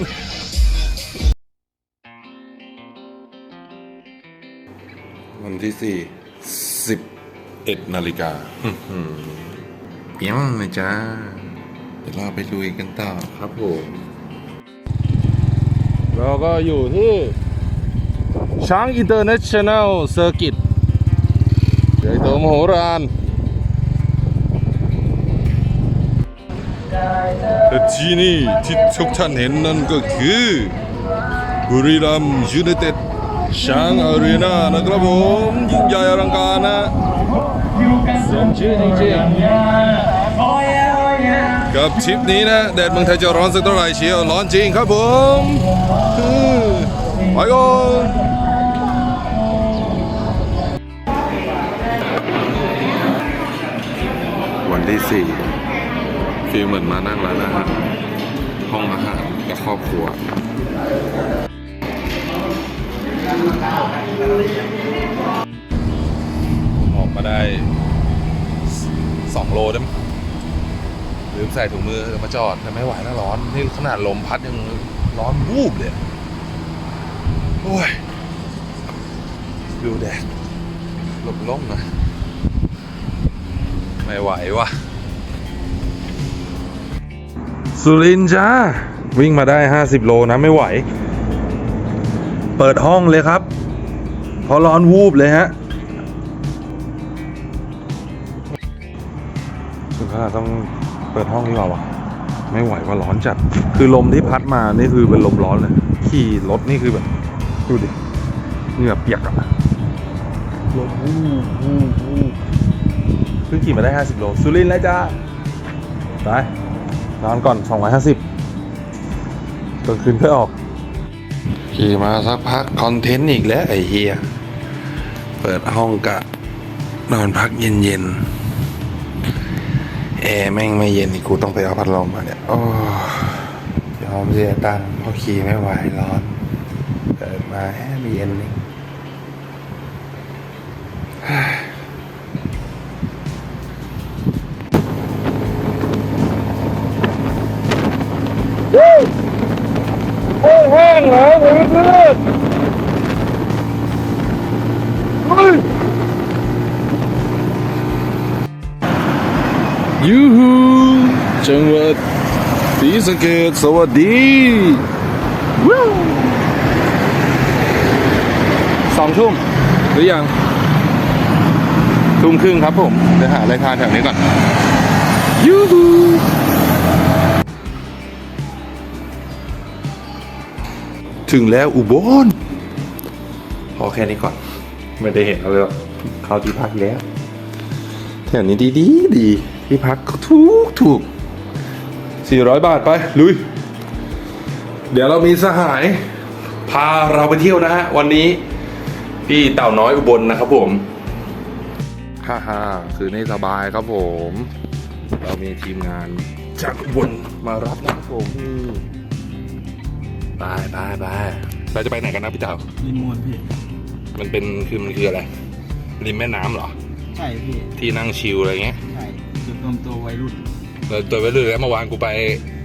วันที่สี่สิบเอ็ดนาฬิกาอื้อหือเปี้ยงเลยจ้า เดี๋ยวเราไปลุยกันต่อครับผมเราก็อยู่ที่ช้างอินเตอร์เนชั่นแนลเซอร์กิตใหญ่โตมโหฬาร ที่นี่ที่ทุกท่านเห็นนั่นก็คือบุรีรัมยูไนเต็ดช้างอารีนานะครับผมยิ่งใหญ่อลังการนะสมชื่อจริงๆกับทริปนี้นะแดดเมืองไทยจะร้อนสักเท่าไหร่เชียวร้อนจริงครับผมอืมไปก่อนวันที่สี่ฟีลเหมือนมานั่งร้านอาหาร ห้องอาหารกับครอบครัวออกมาได้2โลได้มลืมใส่ถุงมือมาจอดแต่ไม่ไหวนะร้อน นี่ขนาดลมพัดยังร้อนวูบเลยโอ้ย ดูแดดหลบล่มนะไม่ไหวว่ะ สุรินจ้า วิ่งมาได้ 50 โลนะไม่ไหว เปิดห้องเลยครับเพราะร้อนวูบเลยฮะถึงขนาดต้องเปิดห้องดีกว่าวะไม่ไหวว่าร้อนจัด คือลมที่พัดมานี่คือเป็นลมร้อนเลย ขี่รถนี่คือแบบดูดิเหงื่อเปียกอะลมวูบวูบวูบเพิ่งขี่มาได้ 50 โลสุรินแล้วจ้าไป นอนก่อน 250ตอนคืนเพื่อออกขี่มาสักพักคอนเทนต์อีกแล้วไอ้เฮียเปิดห้องกะ นอนพักเย็นๆแอร์แม่งไม่เย็นอีกกูต้องไปเอาพัดลมมาเนี่ยโอ้ยอมเสียตังค์เพราะขี่ไม่ไหวร้อนเปิดมาแค่ไม่เย็น แห้งแล้วเพื่องยูฮูจังหวัดศรีสะเกษสวัสดีวู้สองทุ่มหรือยังทุ่มครึ่งครับผมเดี๋ยวหาอะไรทานแถวนี้ก่อนยูฮู ถึงแล้วอุบลพอแค่นี้ก่อน ไม่ได้เห็นอะไรหรอกเข้าที่พักแล้วแถวนี้ดีดีๆดีที่พักก็ถูกถูก400บาทไปลุย เดี๋ยวเรามีสหาย พาเราไปเที่ยวนะฮะ วันนี้พี่เต่าน้อยอุบลนะครับผมฮ่าฮ่าคือนี่สบายครับผม เรามีทีมงานจากอุบลมารับนะครับผม ไปไปไปเราจะไปไหนกันนะพี่เต่าลิมวนพี่ มันเป็นคือมันคืออะไร ริมแม่น้ำเหรอ ใช่พี่ ที่นั่งชิลอะไรเงี้ย ใช่จุดรวมตัววัยรุ่นเออตัวไปเรื่อยแล้วเมื่อวานกูไป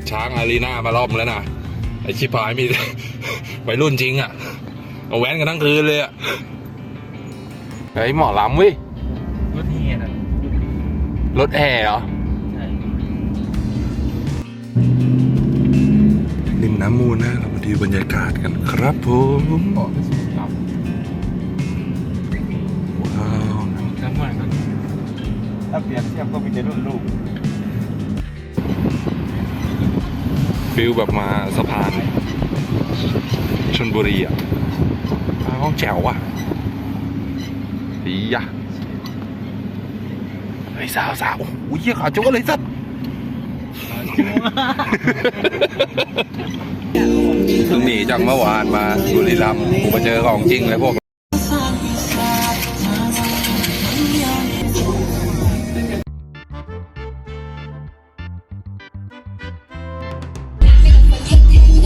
ช้างอารีนามารอบนึงแล้วนะไอชิพายมี วัยรุ่นจริงอะเอาแว้นกันทั้งคืนเลยอะไอหมอลำเว้ยรถเฮียนะรถแห่เหรอใช่ริมน้ำมูลนะเรามา ดูบรรยากาศกันครับผมบอกไปสู่กับว้าวกันหน่อยกันถ้าเปรียบเทียบก็มีแต่รุ่นลูกฟิลแบบมาสะพานชนบุรีอะมาห้องแจ๋วอะดีอะไอ้ยสาวสาวโอ้โหเยี่ยขาโจ้เลยสัตว์ เพิ่งหนีจากเมื่อวานมาบุรีรัมย์กูมาเจอของจริงเลยพวก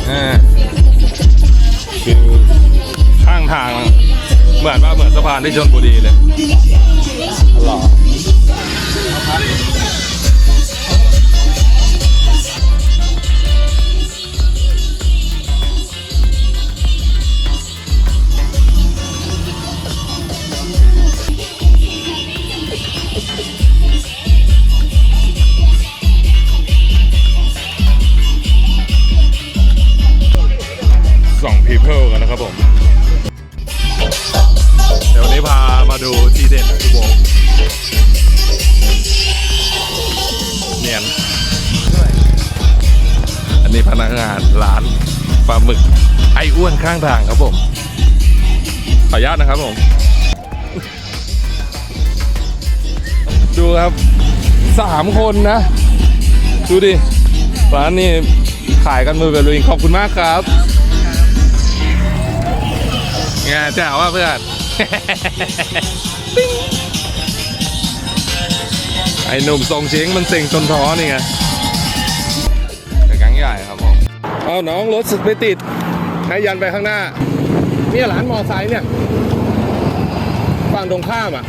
อ่าคือข้างทาง เหมือนว่าเหมือนสะพานที่ชนบุรีเลยหรอ คิลกันนะครับผม เดี๋ยววันนี้พามาดูทีเด็ดอุโบงเนียน อันนี้พนักงานร้านปลาหมึก ไออ้วนข้างทางครับผม ขออนุญาตนะครับผม ดูครับสามคนนะ ดูดิ ร้านนี้ขายกันมือกับลุยขอบคุณมากครับ ไงแจ๋วว่าเพื่อนไอ้หนุ่มทรงเช้งมันเซ็งจนท้อนี่ไงแต่กังใหญ่ครับผมเอาน้องรถสุดไปติด ให้ยันไปข้างหน้า เนี่ยร้านมอไซค์เนี่ยฝั่งตรงข้ามอะ